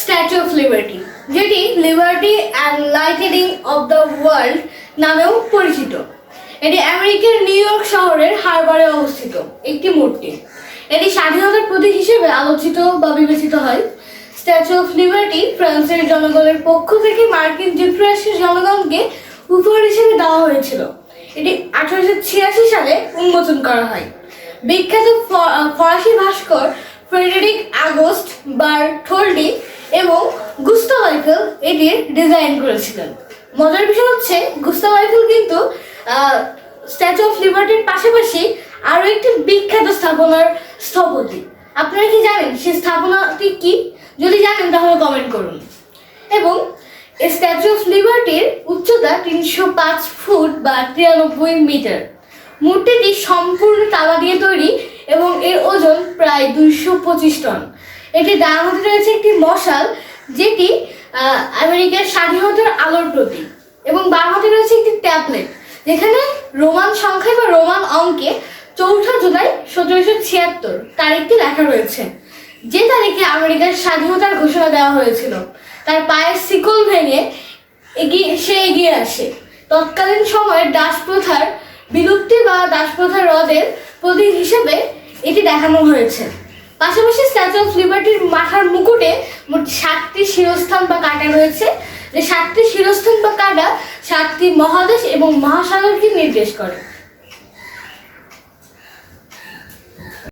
Statue of Liberty যেটি Liberty and lightening of the world নামেও পরিচিত। এটি আমেরিকার নিউ ইয়র্ক শহরের হারবারে অবস্থিত একটি মূর্তি। এটি স্বাধীনতার প্রতীক হিসেবে আলোচিত বা বিবেচিত হয়। স্ট্যাচু অফ লিবার্টি ফ্রান্সের জনগণের পক্ষ থেকে মার্কিন যুক্তরাষ্ট্রের জনগণকে উপহার হিসেবে দেওয়া হয়েছিল। এটি আঠারোশো ছিয়াশি সালে উন্মোচন করা হয়। বিখ্যাত ফরাসি ভাস্কর ফ্রেডেরিক আগস্ট বার্থোল্ডি এবং গুস্তা আইফেল এটির ডিজাইন করেছিলেন। মজার বিষয় হচ্ছে, গুস্তা আইফেল কিন্তু স্ট্যাচু অফ লিবার্টির পাশাপাশি আরও একটি বিখ্যাত স্থাপনার স্থপতি। আপনারা কি জানেন সেই স্থাপনাটি কি? যদি জানেন তাহলে কমেন্ট করুন। এবং স্ট্যাচু অফ লিবার্টির উচ্চতা তিনশো পাঁচ ফুট বা তিরানব্বই মিটার। মূর্তিটি সম্পূর্ণ তালা দিয়ে তৈরি এবং এর ওজন প্রায় দুইশো পঁচিশ টন। এটি ডান হাতে রয়েছে একটি মশাল, যেটি আমেরিকার স্বাধীনতার আলোর প্রতীক। এবং বাম হাতে রয়েছে একটি ট্যাবলেট, যেখানে রোমান সংখ্যায় বা রোমান অঙ্কে চৌঠা জুলাই সতেরোশো ছিয়াত্তর তারিখটি লেখা রয়েছে। যে তারিখে আমেরিকার স্বাধীনতার ঘোষণা দেওয়া হয়েছিল, তার পায়ের শিকল ভেঙে এগিয়ে সে এগিয়ে আসে। তৎকালীন সময়ের দাস প্রথার বিলুপ্তি বা দাস প্রথা রদের প্রতীক হিসেবে এটি দেখানো হয়েছে। পাশাপাশি স্ট্যাচু অফ লিবার্টির মাথার মুকুটে মোট সাতটি শিরস্থান বা কাটা রয়েছে। যে সাতটি শিরস্থান বা কাটা সাতটি মহাদেশ এবং মহাসাগরকে নির্দেশ করে।